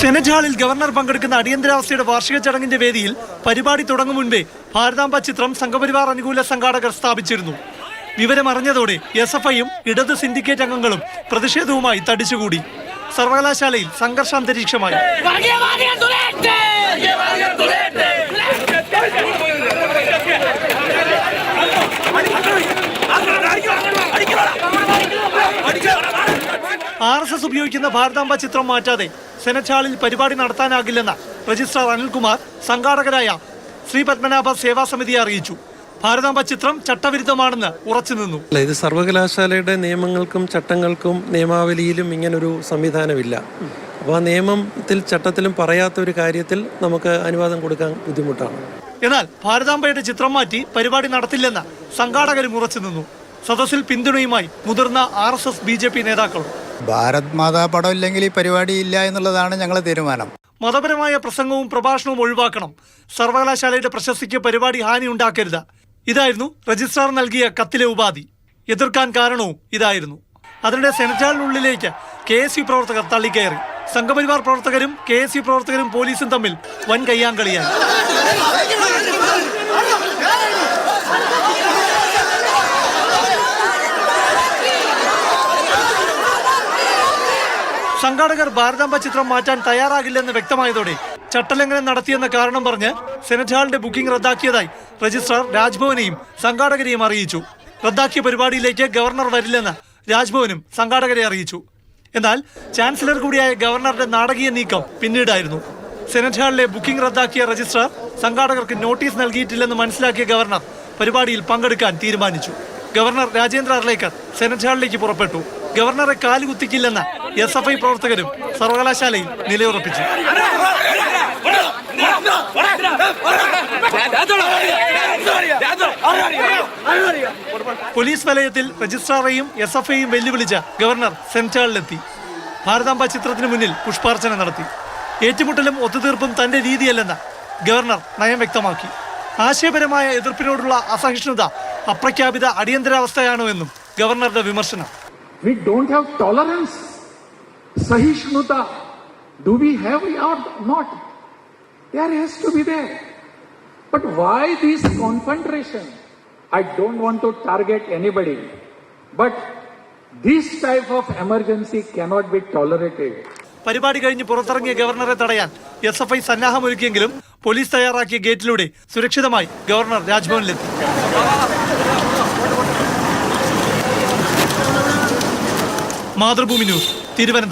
Senate ഹാളിൽ governor പങ്കെടുക്കുന്ന അടിയന്തരാവസ്ഥയുടെ വാർഷിക ചടങ്ങിന്റെ വേദിയിൽ പരിപാടി തുടങ്ങും മുൻപേ ഭാരതാംബ ചിത്രം സംഘപരിവാർ അനുകൂല സംഘാടകർ സ്ഥാപിച്ചിരുന്നു. വിവരമറിഞ്ഞതോടെ എസ് എഫ് ഐയും ഇടത് സിൻഡിക്കേറ്റ് അംഗങ്ങളും പ്രതിഷേധവുമായി തടിച്ചുകൂടി. സർവകലാശാലയിൽ സംഘർഷാന്തരീക്ഷമായി വർഗീയവാദികൾ തുലയട്ടെ ആർ എസ് എസ് ഉപയോഗിക്കുന്ന ഭാരതാംബ ചിത്രം മാറ്റാതെ സെനറ്റ് ഹാളിൽ പരിപാടി നടത്താനാകില്ലെന്ന് രജിസ്ട്രാർ അനിൽകുമാർ സംഘാടകരായ ശ്രീ പത്മനാഭ സേവാ സമിതിയെ അറിയിച്ചു. ഭാരതാംബ ചിത്രം ചട്ടവിരുദ്ധമാണെന്ന് ഉറച്ചുനിന്നു അല്ല ഇത് സർവകലാശാലയുടെ നിയമങ്ങൾക്കും ചട്ടങ്ങൾക്കും നിയമാവലിയിലും ഇങ്ങനൊരു സംവിധാനമില്ല. അപ്പോൾ ആ നിയമത്തിൽ ചട്ടത്തിലും പറയാത്ത ഒരു കാര്യത്തിൽ നമുക്ക് അനുവാദം കൊടുക്കാൻ ബുദ്ധിമുട്ടാണ്. എന്നാൽ ഭാരതാംബയുടെ ചിത്രം മാറ്റി പരിപാടി നടത്തില്ലെന്ന് സംഘാടകരും ഉറച്ചു നിന്നു. സദസ്സിൽ പിന്തുണയുമായി മുതിർന്ന R S S B J P നേതാക്കളും ഭാരത് മാതാ പടം ഇല്ലെങ്കിൽ ഈ പരിപാടി ഇല്ല എന്നുള്ളതാണ് ഞങ്ങളുടെ തീരുമാനം. മതപരമായ പ്രസംഗവും പ്രഭാഷണവും ഒഴിവാക്കണം. സർവകലാശാലയുടെ പ്രശസ്തിക്ക് പരിപാടി ഹാനി ഉണ്ടാക്കരുത്. ഇതായിരുന്നു രജിസ്ട്രാർ നൽകിയ കത്തിലെ ഉപാധി. എതിർക്കാൻ കാരണവും ഇതായിരുന്നു. അതിനിടെ സെനറ്റാളിനുള്ളിലേക്ക് കെ എസ് യു പ്രവർത്തകർ തള്ളിക്കയറി. സംഘപരിവാർ പ്രവർത്തകരും കെ എസ് യു പ്രവർത്തകരും പോലീസും തമ്മിൽ വൻ കയ്യാങ്കളിയായി സംഘാടകർ ഭാരതാംബ ചിത്രം മാറ്റാൻ തയ്യാറാകില്ലെന്ന് വ്യക്തമായതോടെ ചട്ടലംഘനം നടത്തിയെന്ന കാരണം പറഞ്ഞ് സെനറ്റ് ഹാളിന്റെ ബുക്കിംഗ് റദ്ദാക്കിയതായി രജിസ്ട്രാർ രാജ്ഭവനെയും സംഘാടകരെയും അറിയിച്ചു. റദ്ദാക്കിയ പരിപാടിയിലേക്ക് ഗവർണർ വരില്ലെന്ന് രാജ്ഭവനും സംഘാടകരെ അറിയിച്ചു. എന്നാൽ ചാൻസലർ കൂടിയായ ഗവർണറുടെ നാടകീയ നീക്കം പിന്നീടായിരുന്നു. സെനറ്റ് ഹാളിലെ ബുക്കിംഗ് റദ്ദാക്കിയ രജിസ്ട്രാർ സംഘാടകർക്ക് നോട്ടീസ് നൽകിയിട്ടില്ലെന്ന് മനസ്സിലാക്കിയ ഗവർണർ പരിപാടിയിൽ പങ്കെടുക്കാൻ തീരുമാനിച്ചു. ഗവർണർ രാജേന്ദ്ര അർലേക്കർ സെനറ്റ് ഹാളിലേക്ക് പുറപ്പെട്ടു. ഗവർണറെ കാലുകുത്തിക്കില്ലെന്ന് എസ് എഫ് ഐ പ്രവർത്തകരും സർവകലാശാലയിൽ നിലയുറപ്പിച്ചു. പോലീസ് വലയത്തിൽ രജിസ്ട്രാറേയും എസ് എഫ് ഐയും വെല്ലുവിളിച്ച ഗവർണർ സെന്റാളിലെത്തി ഭാരതാംബ ചിത്രത്തിന് മുന്നിൽ പുഷ്പാർച്ചന നടത്തി. ഏറ്റുമുട്ടലും ഒത്തുതീർപ്പും തന്റെ രീതിയല്ലെന്ന് ഗവർണർ നയം വ്യക്തമാക്കി. ആശയപരമായ എതിർപ്പിനോടുള്ള അസഹിഷ്ണുത അപ്രഖ്യാപിത അടിയന്തരാവസ്ഥയാണോ എന്നും ഗവർണറുടെ വിമർശനം. We don't have tolerance. Do we have it or not? There has to be there. But why this confrontation? I don't want to target anybody. But this type of emergency cannot be tolerated. പരിപാടി കഴിഞ്ഞ് പുറത്തിറങ്ങിയ ഗവർണറെ തടയാൻ S F I സന്നാഹമൊരുക്കിയെങ്കിലും police തയ്യാറാക്കിയ ഗേറ്റിലൂടെ സുരക്ഷിതമായി governor രാജ്ഭവനിലെത്തി മാതൃഭൂമി ന്യൂസ് തിരുവനന്തപുരം